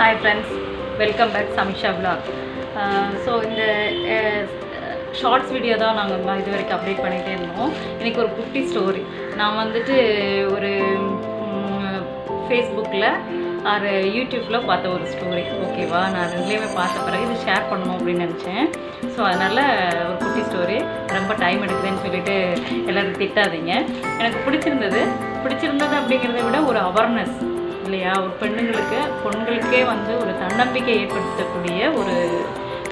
Hi friends welcome back Samisha vlog so இந்த uh, shorts video தான் நாங்கள் இது வரைக்கும் அப்டேட் பண்ணிகிட்டே இருந்தோம். இன்றைக்கி ஒரு குட்டி ஸ்டோரி நான் வந்துட்டு ஒரு ஃபேஸ்புக்கில் ஆறு யூடியூப்பில் பார்த்த ஒரு ஸ்டோரி ஓகேவா நான் ரெண்டுலேயுமே பார்த்த பிறகு இது ஷேர் பண்ணணும் அப்படின்னு நினச்சேன். ஸோ அதனால் ஒரு குட்டி ஸ்டோரி ரொம்ப டைம் எடுக்குதுன்னு சொல்லிட்டு எல்லோரும் திட்டாதீங்க. எனக்கு பிடிச்சிருந்தது. பிடிச்சிருந்தது அப்படிங்கிறத விட ஒரு அவேர்னஸ் இல்லையா? ஒரு பெண்ணுங்களுக்கு பெண்களுக்கே வந்து ஒரு தன்னம்பிக்கை ஏற்படுத்தக்கூடிய ஒரு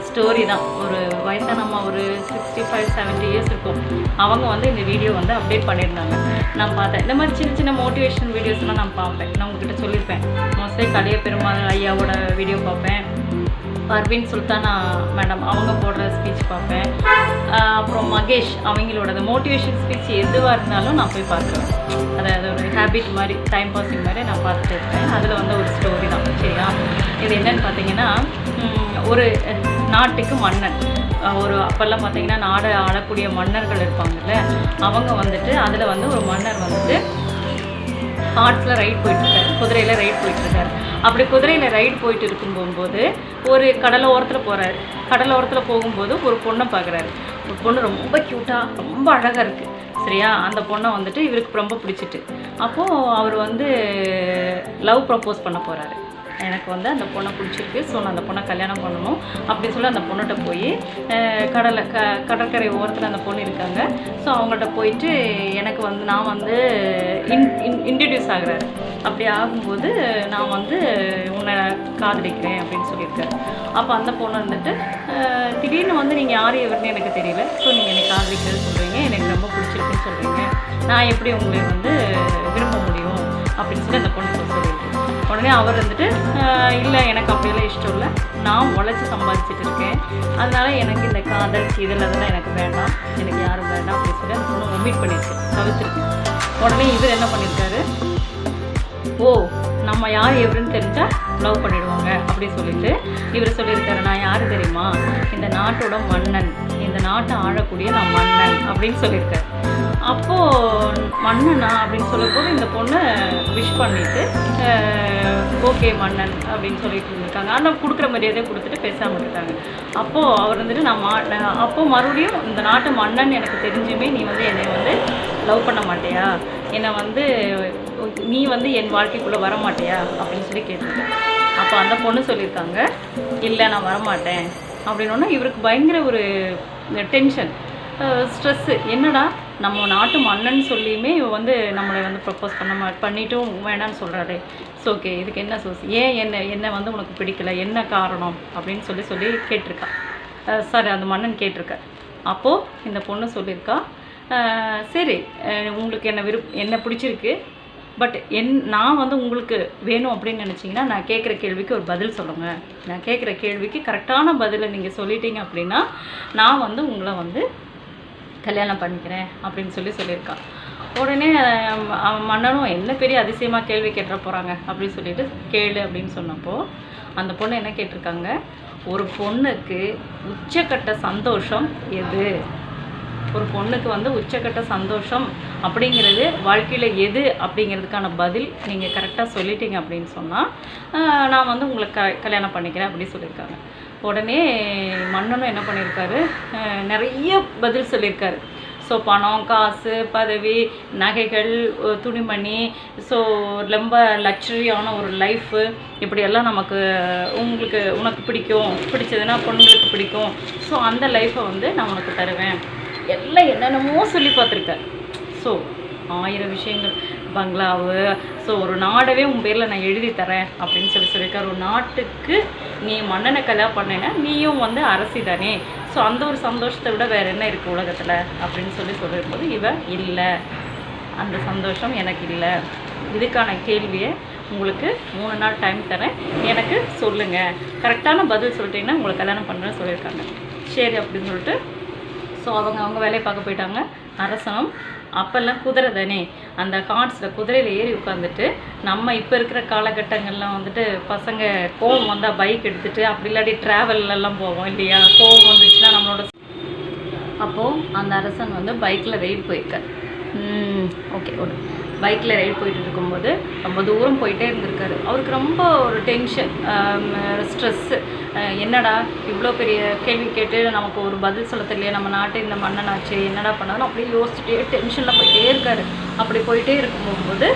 ஸ்டோரி தான். ஒரு வயசான நம்ம ஒரு சிக்ஸ்டி ஃபைவ் செவன்ட்டி இயர்ஸ் இருக்கும். அவங்க வந்து இந்த வீடியோ வந்து அப்டேட் பண்ணியிருந்தாங்க. நான் பார்த்தேன். இந்த மாதிரி சின்ன சின்ன மோட்டிவேஷன் வீடியோஸ்லாம் நான் பார்ப்பேன். நான் உங்ககிட்ட சொல்லியிருப்பேன். மோஸ்ட்லி கலிய பெருமாள் ஐயாவோட வீடியோ பார்ப்பேன். பர்வீன் சுல்தானா மேடம் அவங்க போடுற ஸ்பீச் பார்ப்பேன். அப்புறம் மகேஷ் அவங்களோட மோட்டிவேஷன் ஸ்பீச் எதுவாக இருந்தாலும் நான் போய் பார்க்குறேன். அதாவது ஒரு ஹேபிட் மாதிரி டைம் பாசிங் மாதிரி நான் பார்த்துட்டு இருப்பேன். அதில் வந்து ஒரு ஸ்டோரி தான் சரியா? இது என்னென்னு பார்த்தீங்கன்னா ஒரு நாட்டுக்கு மன்னன். ஒரு அப்போல்லாம் பார்த்தீங்கன்னா நாடு ஆளக்கூடிய மன்னர்கள் இருப்பாங்கல்ல அவங்க வந்துட்டு அதில் வந்து ஒரு மன்னர் வந்துட்டு ஹார்ட்ஸில் ரைட் போயிட்டுருக்காரு. குதிரையில் ரைட் போயிட்டுருக்காரு. அப்படி குதிரையில் ரைட் போயிட்டு இருக்கும் போகும்போது ஒரு கடலை ஓரத்தில் போகிறாரு கடலை ஓரத்தில் போகும்போது ஒரு பொண்ணை பார்க்குறாரு ஒரு பொண்ணு ரொம்ப க்யூட்டாக ரொம்ப அழகாக இருக்குது சரியா? அந்த பொண்ணை வந்துட்டு இவருக்கு ரொம்ப பிடிச்சிட்டு. அப்போது அவர் வந்து லவ் ப்ரப்போஸ் பண்ண போகிறாரு எனக்கு வந்து அந்த பொண்ணை பிடிச்சிருக்கு. ஸோ நான் அந்த பொண்ணை கல்யாணம் பண்ணணும். அப்படி சொல்லி அந்த பொண்ணுகிட்ட போய் கடலை க கடற்கரை ஓரத்தில் அந்த பொண்ணு இருக்காங்க. ஸோ அவங்கள்ட்ட போயிட்டு எனக்கு வந்து நான் வந்து இன் இன் இன்ட்ரடியூஸ் ஆகுறாரு. அப்படி ஆகும்போது நான் வந்து உன்னை காதலிக்கிறேன் அப்படின்னு சொல்லியிருக்கேன் அப்போ அந்த பொண்ணு வந்துட்டு திடீர்னு வந்து நீங்கள் யார் எவருன்னு எனக்கு தெரியல. ஸோ நீங்கள் என்னை காதலிக்கிறேன்னு சொல்கிறீங்க எனக்கு ரொம்ப பிடிச்சிருக்குன்னு சொல்கிறீங்க நான் எப்படி உங்களை வந்து விரும்ப முடியும்? அப்படின்னு சொல்லி அந்த பொண்ணு சொல்லியிருக்கு. உடனே அவர் வந்துட்டு இல்லை எனக்கு அப்படியெல்லாம் இஷ்டம் இல்லை. நான் உழைச்சி சம்பாதிச்சிட்டு இருக்கேன். அதனால எனக்கு இந்த காதல் இதெல்லாம் அதெல்லாம் எனக்கு வேண்டாம். எனக்கு யாரும் வேண்டாம். அப்படின்னு சொல்லி அந்த பொண்ணு ஒமிட் பண்ணியிருக்கு தவிர்த்துருக்கு உடனே இவர் என்ன பண்ணியிருக்காரு? ஓ நம்ம யார் எவருன்னு தெரிஞ்சால் லவ் பண்ணிடுவாங்க அப்படி சொல்லிட்டு இவர் சொல்லியிருக்காரு. நான் யார் தெரியுமா? இந்த நாட்டோட மன்னன். இந்த நாட்டை ஆழக்கூடிய நான் மன்னன் அப்படின்னு சொல்லியிருக்காரு. அப்போது மன்னனா அப்படின்னு சொல்லும்போது இந்த பொண்ணை விஷ் பண்ணிவிட்டு ஓகே மன்னன் அப்படின்னு சொல்லிட்டு இருந்திருக்காங்க. ஆனால் கொடுக்குற மரியாதை கொடுத்துட்டு பேசாமல் இருக்காங்க. அப்போது அவர் வந்துட்டு நான் மா அப்போது மறுபடியும் இந்த நாட்டு மன்னன் எனக்கு தெரிஞ்சுமே நீ வந்து என்னை வந்து லவ் பண்ண மாட்டியா? என்னை வந்து நீ வந்து என் வாழ்க்கைக்குள்ளே வர மாட்டியா அப்படின்னு சொல்லி கேட்டிருக்கேன் அப்போ அந்த பொண்ணு சொல்லியிருக்காங்க இல்லை நான் வரமாட்டேன். அப்படின்னோன்னா இவருக்கு பயங்கர ஒரு டென்ஷன் ஸ்ட்ரெஸ்ஸு என்னடா நம்ம நாட்டு மன்னன் சொல்லியுமே இவன் வந்து நம்மளை வந்து ப்ரப்போஸ் பண்ண மா பண்ணிட்டும் வேணான்னு சொல்கிறாரு ஸோ ஓகே இதுக்கு என்ன சோஸ் ஏன் என்ன என்ன வந்து உனக்கு பிடிக்கல? என்ன காரணம்? அப்படின்னு சொல்லி சொல்லி கேட்டிருக்கா. சாரி அந்த மன்னன் கேட்டிருக்க அப்போது இந்த பொண்ணு சொல்லியிருக்கா சரி. உங்களுக்கு என்ன விருப் என்ன பிடிச்சிருக்கு? பட் என் நான் வந்து உங்களுக்கு வேணும் அப்படின்னு நினச்சிங்கன்னா நான் கேட்குற கேள்விக்கு ஒரு பதில் சொல்லுங்கள் நான் கேட்குற கேள்விக்கு கரெக்டான பதிலை நீங்கள் சொல்லிட்டீங்க அப்படின்னா நான் வந்து உங்களை வந்து கல்யாணம் பண்ணிக்கிறேன் அப்படின்னு சொல்லி சொல்லியிருக்கான் உடனே மன்னனும் என்ன பெரிய அதிசயமாக கேள்வி கேட்டுற போகிறாங்க அப்படின்னு சொல்லிட்டு கேளு அப்படின்னு சொன்னப்போ அந்த பொண்ணு என்ன கேட்டிருக்காங்க? ஒரு பொண்ணுக்கு உச்சக்கட்ட சந்தோஷம் எது? ஒரு பொண்ணுக்கு வந்து உச்சக்கட்ட சந்தோஷம் அப்படிங்கிறது வாழ்க்கையில் எது அப்படிங்கிறதுக்கான பதில் நீங்கள் கரெக்டாக சொல்லிட்டீங்க அப்படின்னு சொன்னால் நான் வந்து உங்களை க கல்யாணம் பண்ணிக்கிறேன் அப்படின்னு சொல்லியிருக்காங்க. உடனே மன்னனும் என்ன பண்ணியிருக்காரு? நிறைய பதில் சொல்லியிருக்காரு. ஸோ பணம் காசு பதவி நகைகள் துணிமணி ஸோ ரொம்ப லக்ஸரியான ஒரு லைஃபு இப்படியெல்லாம் நமக்கு உங்களுக்கு உனக்கு பிடிக்கும். பிடிச்சதுன்னா பொண்ணுங்களுக்கு பிடிக்கும். ஸோ அந்த லைஃப்பை வந்து நான் உனக்கு தருவேன். எல்லாம் என்னென்னமோ சொல்லி பார்த்துருக்கார் ஸோ ஆயிரம் விஷயங்கள். பங்களாவு ஸோ ஒரு நாடவே உன் பேரில் நான் எழுதி தரேன் அப்படின்னு சொல்லி சொல்லியிருக்காரு. ஒரு நாட்டுக்கு நீ மன்னனை கல்யாணம் பண்ணேன்னா நீயும் வந்து அரசி தானே. ஸோ அந்த ஒரு சந்தோஷத்தை விட வேறு என்ன இருக்குது உலகத்தில் அப்படின்னு சொல்லி சொல்லியிருக்கும்போது இவன் இல்லை. அந்த சந்தோஷம் எனக்கு இல்லை. இதுக்கான கேள்வியை உங்களுக்கு மூணு நாள் டைம் தரேன். எனக்கு சொல்லுங்கள் கரெக்டான பதில் சொல்லிட்டீங்கன்னா உங்களை கல்யாணம் பண்ணுறேன்னு சொல்லியிருக்காங்க. சரி அப்படின்னு சொல்லிட்டு ஸோ அவங்க அவங்க வேலையை பார்க்க போயிட்டாங்க. அரசனும் அப்போல்லாம் குதிரை தானே அந்த கார்ட்ஸில் குதிரையில் ஏறி உட்காந்துட்டு நம்ம இப்போ இருக்கிற காலகட்டங்கள்லாம் வந்துட்டு பசங்க கோவம் வந்தால் பைக் எடுத்துகிட்டு அப்படி இல்லாட்டி ட்ராவல்லலாம் போவோம் இல்லையா? கோவம் வந்துச்சுன்னா நம்மளோட அப்போது அந்த அரசன் வந்து பைக்கில் ரைட் போயிருக்கார். ஓகே ஓடு. பைக்கில் ரைடு போயிட்டு இருக்கும்போது ரொம்ப தூரம் போயிட்டே இருந்திருக்காரு. அவருக்கு ரொம்ப ஒரு டென்ஷன் ஸ்ட்ரெஸ்ஸு என்னடா இவ்வளோ பெரிய கேள்வி கேட்டு நமக்கு ஒரு பதில் சொல்ல தெரியல நம்ம நாட்டு இந்த மன்னனாச்சு என்னடா பண்ணாலும் அப்படியே யோசிச்சுட்டே டென்ஷனில் போயிட்டே இருக்காரு. அப்படி போயிட்டே இருக்கும்போது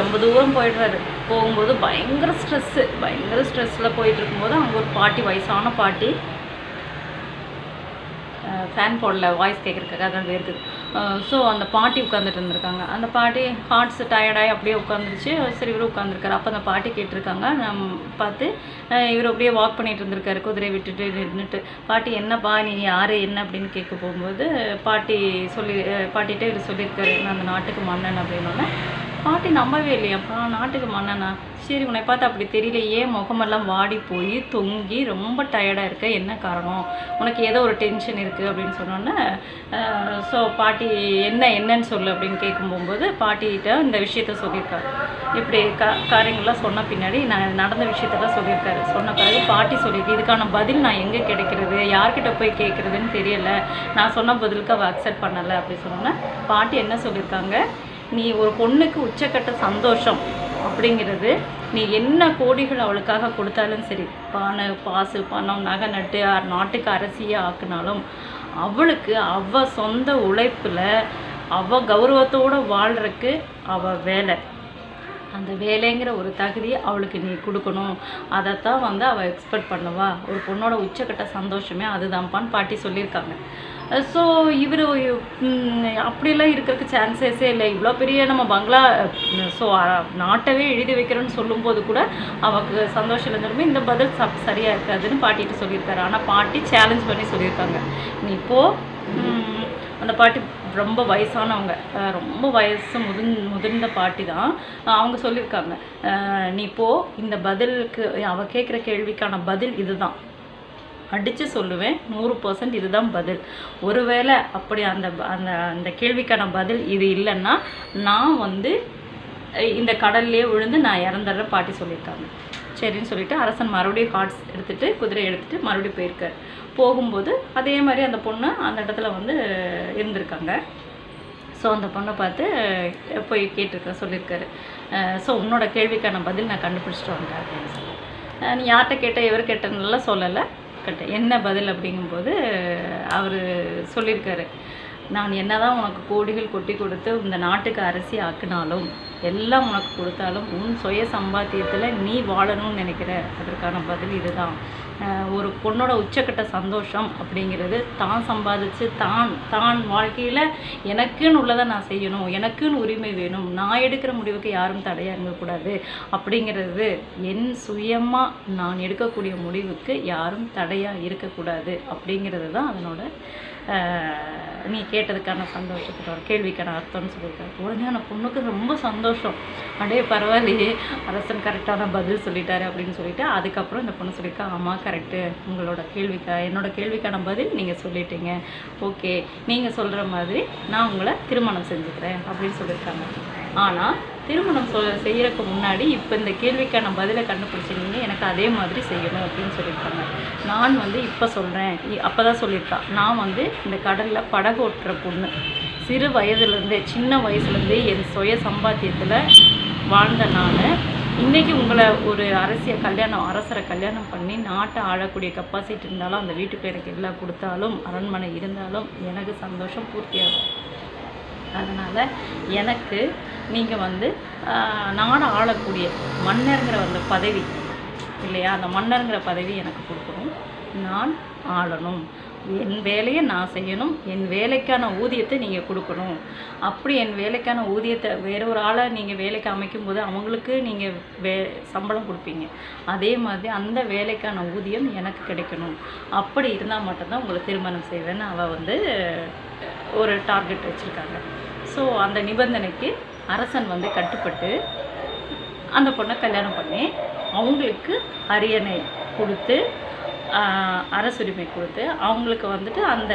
ரொம்ப தூரம் போயிடுறாரு. போகும்போது பயங்கர ஸ்ட்ரெஸ்ஸு பயங்கர ஸ்ட்ரெஸ்ஸில் போயிட்டு இருக்கும்போது அங்கே ஒரு பாட்டி வயசான பாட்டி ஃபேன் போடல வாய்ஸ் கேட்குறதுக்காக அதான் இருக்குது ஸோ அந்த பாட்டி உட்காந்துட்டு இருந்திருக்காங்க. அந்த பாட்டி ஹார்ட்ஸ் டயர்டாகி அப்படியே உட்காந்துருச்சு சரி இவரும் உட்காந்துருக்காரு அப்போ அந்த பாட்டி கேட்டிருக்காங்க. நம் பார்த்து இவர் அப்படியே வாக் பண்ணிகிட்டு இருந்திருக்காரு. குதிரையை விட்டுட்டு நின்றுட்டு பாட்டி என்னப்பா நீ யார்? என்ன? அப்படின்னு கேட்க போகும்போது பாட்டி சொல்லி பாட்டிகிட்டே இவர் சொல்லியிருக்காரு. நான் அந்த நாட்டுக்கு மன்னன் அப்படின்னோடனே பாட்டி நம்பவே இல்லையாப்பா. நாட்டுக்கு மன்னனா? சரி உன்னை பார்த்து அப்படி தெரியல ஏன் முகமெல்லாம் வாடி போய் தொங்கி ரொம்ப டயர்டாக இருக்க. என்ன காரணம்? உனக்கு ஏதோ ஒரு டென்ஷன் இருக்குது அப்படின்னு சொன்னோன்னே ஸோ பாட்டி என்ன என்னன்னு சொல்லு அப்படின்னு கேட்கும் போகும்போது பாட்டிகிட்ட இந்த விஷயத்த சொல்லியிருக்காரு. இப்படி க காரியங்கள்லாம் சொன்ன பின்னாடி நான் நடந்த விஷயத்தெல்லாம் சொல்லியிருக்காரு. சொன்ன பிறகு பாட்டி சொல்லியிருக்கு இதுக்கான பதில் நான் எங்கே கிடைக்கிறது? யார்கிட்ட போய் கேட்குறதுன்னு தெரியலை. நான் சொன்ன பதிலுக்கு அவள் அக்செப்ட் பண்ணலை அப்படி சொன்னோன்னே பாட்டி என்ன சொல்லியிருக்காங்க? நீ ஒரு பொண்ணுக்கு உச்சக்கட்ட சந்தோஷம் அப்படிங்கிறது நீ என்ன கோடிகள் அவளுக்காக கொடுத்தாலும் சரி பானை பாசு பணம் நகை நட்டு நாட்டுக்கு அரசியே ஆக்குனாலும் அவளுக்கு அவள் சொந்த உழைப்பில் அவள் கௌரவத்தோடு வாழ்கிறக்கு அவள் வேலை. அந்த வேலைங்கிற ஒரு தகுதியை அவளுக்கு நீ கொடுக்கணும். அதைத்தான் வந்து அவள் எக்ஸ்பெக்ட் பண்ணுவா. ஒரு பொண்ணோட உச்சக்கட்ட சந்தோஷமே அதுதான்ப்பான்னு பாட்டி சொல்லியிருக்காங்க. ஸோ இவர் அப்படிலாம் இருக்கிறதுக்கு சான்சஸே இல்லை. இவ்வளோ பெரிய நம்ம பங்களா ஸோ நாட்டவே எழுதி வைக்கிறோன்னு சொல்லும்போது கூட அவருக்கு சந்தோஷம் இருந்தாலுமே இந்த பதில் சப் சரியாக இருக்காதுன்னு பாட்டிகிட்ட சொல்லியிருக்காரு. ஆனால் பாட்டி சேலஞ்ச் பண்ணி சொல்லியிருக்காங்க. நீ இப்போது அந்த பாட்டி ரொம்ப வயசானவங்க. ரொம்ப வயசு முதிர் முதிர்ந்த பாட்டி தான். அவங்க சொல்லியிருக்காங்க. நீ போ இந்த பதிலுக்கு அவ கேட்குற கேள்விக்கான பதில் இதுதான். அடித்து சொல்லுவேன் நூறு பர்சன்ட் இதுதான் பதில். ஒருவேளை அப்படி அந்த அந்த அந்த கேள்விக்கான பதில் இது இல்லைன்னா நான் வந்து இந்த கடல்லையே விழுந்து நான் இறந்துடுற பாட்டி சொல்லியிருக்காங்க. சரின்னு சொல்லிட்டு அரசன் மறுபடியும் ஹார்ட்ஸ் எடுத்துட்டு குதிரை எடுத்துட்டு மறுபடியும் போயிருக்காரு. போகும்போது அதே மாதிரி அந்த பொண்ணு அந்த இடத்துல வந்து இருந்திருக்காங்க. ஸோ அந்த பொண்ணை பார்த்து போய் கேட்டிருக்க சொல்லியிருக்காரு. ஸோ உன்னோட கேள்விக்கான பதில் நான் கண்டுபிடிச்சிட்டு வந்தேன் அப்படின்னு சொல்லி. நீ யார்கிட்ட கேட்ட எவர் கேட்டனெல்லாம் சொல்லலை. கேட்டேன் என்ன பதில் அப்படிங்கும்போது அவர் சொல்லியிருக்காரு. நான் என்னதான் உனக்கு கோடிகள் கொட்டி கொடுத்து இந்த நாட்டுக்கு அரசி ஆக்கினாலும் எல்லாம் உனக்கு கொடுத்தாலும் உன் சுய சம்பாத்தியத்தில் நீ வாழணும்னு நினைக்கிற. அதற்கான பதில் இதுதான். ஒரு பொண்ணோட உச்சக்கட்ட சந்தோஷம் அப்படிங்கிறது தான் சம்பாதிச்சு தான் தான் வாழ்க்கையில் எனக்குன்னு உள்ளதை நான் செய்யணும் எனக்குன்னு உரிமை வேணும் நான் எடுக்கிற முடிவுக்கு யாரும் தடையாக இருக்கக்கூடாது அப்படிங்கிறது என் சுயமாக நான் எடுக்கக்கூடிய முடிவுக்கு யாரும் தடையாக இருக்கக்கூடாது அப்படிங்கிறது தான் அதனோட நீ கே கேட்டதுக்கான சந்தோஷத்தோட கேள்விக்கான அர்த்தம்னு சொல்லியிருக்காரு. உடனே அந்த பொண்ணுக்கு ரொம்ப சந்தோஷம். அடே பரவாயில்லையே அரசன் கரெக்டான பதில் சொல்லிட்டாரு அப்படின்னு சொல்லிட்டு அதுக்கப்புறம் இந்த பொண்ணு சொல்லியிருக்கா ஆமாம் கரெக்டு. உங்களோட கேள்விக்கா என்னோட கேள்விக்கான பதில் நீங்கள் சொல்லிட்டீங்க. ஓகே நீங்கள் சொல்கிற மாதிரி நான் உங்களை திருமணம் செஞ்சுக்கிறேன் அப்படின்னு சொல்லியிருக்காங்க. ஆனால் திருமணம் சொ செய்யறதுக்கு முன்னாடி இப்போ இந்த கேள்விக்கான பதிலை கண்டுபிடிச்சிருந்தீங்க எனக்கு அதே மாதிரி செய்யணும் அப்படின்னு சொல்லியிருக்காங்க. நான் வந்து இப்போ சொல்கிறேன் அப்போ தான் சொல்லியிருக்கா. நான் வந்து இந்த கடலில் படகு ஓட்டுற பொண்ணு. சிறு வயதுலேருந்தே சின்ன வயசுலேருந்தே என் சுய சம்பாத்தியத்தில் வாழ்ந்த நான். இன்றைக்கி உங்களை ஒரு அரசியல் கல்யாணம் அரசரை கல்யாணம் பண்ணி நாட்டை ஆளக்கூடிய கெப்பாசிட்டி இருந்தாலும் அந்த வீட்டுக்கு எனக்கு எல்லாம் கொடுத்தாலும் அரண்மனை இருந்தாலும் எனக்கு சந்தோஷம் பூர்த்தியாகும். அதனால் எனக்கு நீங்கள் வந்து நாடு ஆளக்கூடிய மன்னருங்கிற அந்த பதவி இல்லையா? அந்த மன்னருங்கிற பதவி எனக்கு கொடுக்கணும். நான் ஆளணும். என் வேலையை நான் செய்யணும். என் வேலைக்கான ஊதியத்தை நீங்கள் கொடுக்கணும். அப்படி என் வேலைக்கான ஊதியத்தை வேற ஒரு ஆளை நீங்கள் வேலைக்கு அமைக்கும் போது அவங்களுக்கு நீங்கள் வே சம்பளம் கொடுப்பீங்க. அதே மாதிரி அந்த வேலைக்கான ஊதியம் எனக்கு கிடைக்கணும். அப்படி இருந்தால் மட்டும்தான் உங்களை திருமணம் செய்வேன்னு அவள் வந்து ஒரு டார்கெட் வச்சுருக்காங்க. ஸோ அந்த நிபந்தனைக்கு அரசன் வந்து கட்டுப்பட்டு அந்த பொண்ணை கல்யாணம் பண்ணி அவங்களுக்கு அரியணை கொடுத்து அரசுரிமை கொடுத்து அவங்களுக்கு வந்துட்டு அந்த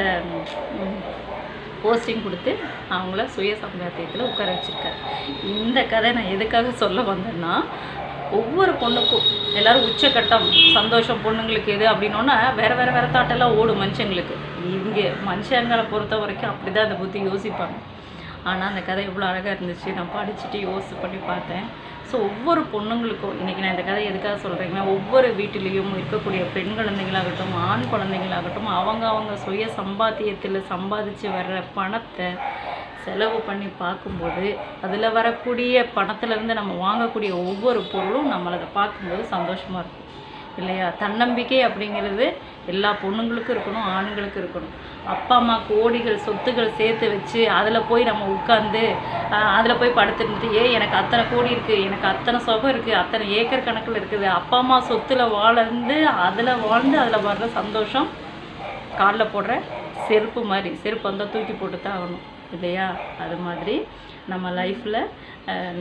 போஸ்டிங் கொடுத்து அவங்கள சுய சம்பாத்தியத்தில் உட்கார வச்சிருக்காரு. இந்த கதை நான் எதுக்காக சொல்ல வந்தேன்னா ஒவ்வொரு பொண்ணுக்கும். எல்லாரும் உச்சக்கட்டம் சந்தோஷம் பொண்ணுங்களுக்கு எது அப்படின்னோன்னா வேற வேற வேற தாட்டெல்லாம் ஓடும் மனுஷங்களுக்கு. இங்கே மனுஷங்களை பொறுத்த வரைக்கும் அப்படி தான் பற்றி யோசிப்பாங்க. ஆனால் அந்த கதை இவ்வளோ அழகாக இருந்துச்சு. நான் படிச்சுட்டு யோசிச்சு பண்ணி பார்த்தேன். ஸோ ஒவ்வொரு பொண்ணுங்களுக்கும் இன்றைக்கி நான் இந்த கதை எதுக்காக சொல்கிறேங்கன்னா ஒவ்வொரு வீட்டிலையும் இருக்கக்கூடிய பெண் குழந்தைங்களாகட்டும் ஆண் குழந்தைங்களாகட்டும் அவங்க அவங்க சுய சம்பாத்தியத்தில் சம்பாதிச்சு வர்ற பணத்தை செலவு பண்ணி பார்க்கும்போது அதில் வரக்கூடிய பணத்துலேருந்து நம்ம வாங்கக்கூடிய ஒவ்வொரு பொருளும் நம்மளை அதை பார்க்கும்போது சந்தோஷமாக இருக்கும். இல்லையா? தன்னம்பிக்கை அப்படிங்கிறது எல்லா பொண்ணுங்களுக்கும் இருக்கணும் ஆண்களுக்கும் இருக்கணும். அப்பா அம்மா கோடிகள் சொத்துகள் சேர்த்து வச்சு அதில் போய் நம்ம உட்காந்து அதில் போய் படுத்துட்டு ஏ எனக்கு அத்தனை கோடி இருக்குது எனக்கு அத்தனை சுகம் இருக்குது அத்தனை ஏக்கர் கணக்கில் இருக்குது. அப்பா அம்மா சொத்தில் வாழ்ந்து அதில் வாழ்ந்து அதில் வர்ற சந்தோஷம் காலில் போடுற செருப்பு மாதிரி செருப்பு வந்தால் தூக்கி போட்டு தான் ஆகணும். இல்லையா? அது மாதிரி நம்ம லைஃப்பில்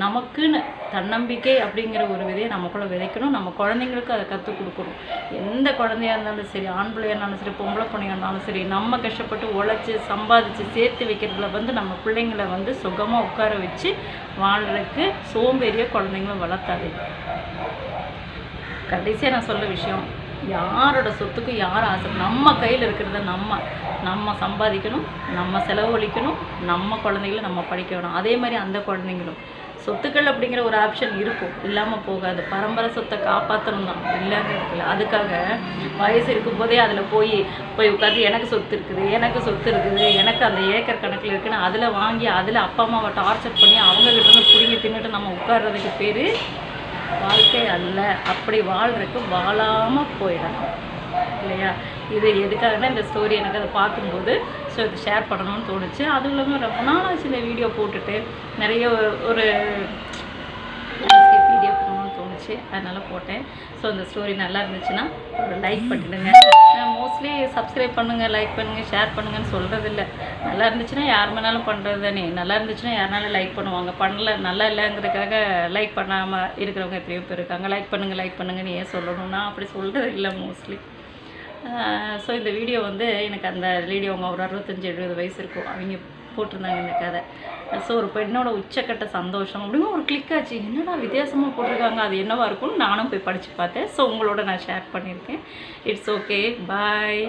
நமக்குன்னு தன்னம்பிக்கை அப்படிங்கிற ஒரு விதையை நமக்குள்ளே விதைக்கணும். நம்ம குழந்தைங்களுக்கு அதை கற்றுக் கொடுக்கணும். எந்த குழந்தையா இருந்தாலும் சரி ஆண் பிள்ளையா இருந்தாலும் சரி பொம்பளை பிள்ளையா இருந்தாலும் சரி நம்ம கஷ்டப்பட்டு உழைச்சி சம்பாதிச்சு சேர்த்து வைக்கிறதுல வந்து நம்ம பிள்ளைங்களை வந்து சுகமாக உட்கார வச்சு வாழ்கிறதுக்கு சோம்பேறிய குழந்தைங்களும் வளர்த்தாது. கடைசியாக நான் சொல்ல விஷயம் யாரோட சொத்துக்கும் யார் ஆசை? நம்ம கையில் இருக்கிறத நம்ம நம்ம சம்பாதிக்கணும் நம்ம செலவழிக்கணும் நம்ம குழந்தைகளை நம்ம படிக்க வேணும் அதே மாதிரி அந்த குழந்தைங்களும். சொத்துக்கள் அப்படிங்கிற ஒரு ஆப்ஷன் இருக்கும். இல்லாமல் போகாது. பரம்பரை சொத்தை காப்பாற்றணும் தான். இல்லைங்கிறதுல அதுக்காக வயசு இருக்கும் போதே அதில் போய் போய் உட்காந்து எனக்கு சொத்து இருக்குது எனக்கு சொத்து இருக்குது எனக்கு அந்த ஏக்கர் கணக்கில் இருக்குன்னு அதில் வாங்கி அதில் அப்பா அம்மாவை டார்ச்சர் பண்ணி அவங்ககிட்ட இருந்து பிடிங்கி தின்னுட்டு நம்ம உட்கார்றதுக்கு பேர் வாழ்க்கை அல்ல. அப்படி வாழ்றதுக்கு வாழாமல் போயிடணும். இல்லையா? இது எதுக்காகனா இந்த ஸ்டோரி எனக்கு அதை பார்க்கும்போது ஸோ இது ஷேர் பண்ணணும்னு தோணுச்சு. அதுவும் இல்லாமல் ரொம்ப நாளாச்சு இந்த வீடியோ போட்டுட்டு நிறைய ஒரு இருந்துச்சு. அதனால் போட்டேன். ஸோ இந்த ஸ்டோரி நல்லா இருந்துச்சுன்னா ஒரு லைக் பண்ணிடுங்க மோஸ்ட்லி சப்ஸ்கிரைப் பண்ணுங்கள் லைக் பண்ணுங்கள் ஷேர் பண்ணுங்கன்னு சொல்கிறது இல்லை நல்லா இருந்துச்சுன்னா யார் வேணாலும் பண்ணுறது தானே. நல்லா இருந்துச்சுன்னா யாருனாலும் லைக் பண்ணுவாங்க. பண்ணல நல்லா இல்லைங்கிறதுக்காக லைக் பண்ணாமல் இருக்கிறவங்க எப்படியோ பேர் இருக்காங்க. லைக் பண்ணுங்கள் லைக் பண்ணுங்கன்னு ஏன் சொல்லணும்னா அப்படி சொல்கிறது இல்லை மோஸ்ட்லி ஸோ இந்த வீடியோ வந்து எனக்கு அந்த லேடி அவங்க ஒரு அறுபத்தஞ்சி எழுபது வயசு இருக்கும். அவங்க போட்டிருந்தாங்க இந்த கதை. ஸோ ஒரு பெண்ணோட உச்சக்கட்ட சந்தோஷம் அப்படின்னு ஒரு கிளிக் ஆச்சு. என்னடா வித்தியாசமாக போட்டிருக்காங்க? அது என்னவாக இருக்கும்னு நானும் போய் படித்து பார்த்தேன். ஸோ உங்களோட நான் ஷேர் பண்ணியிருக்கேன். It's okay bye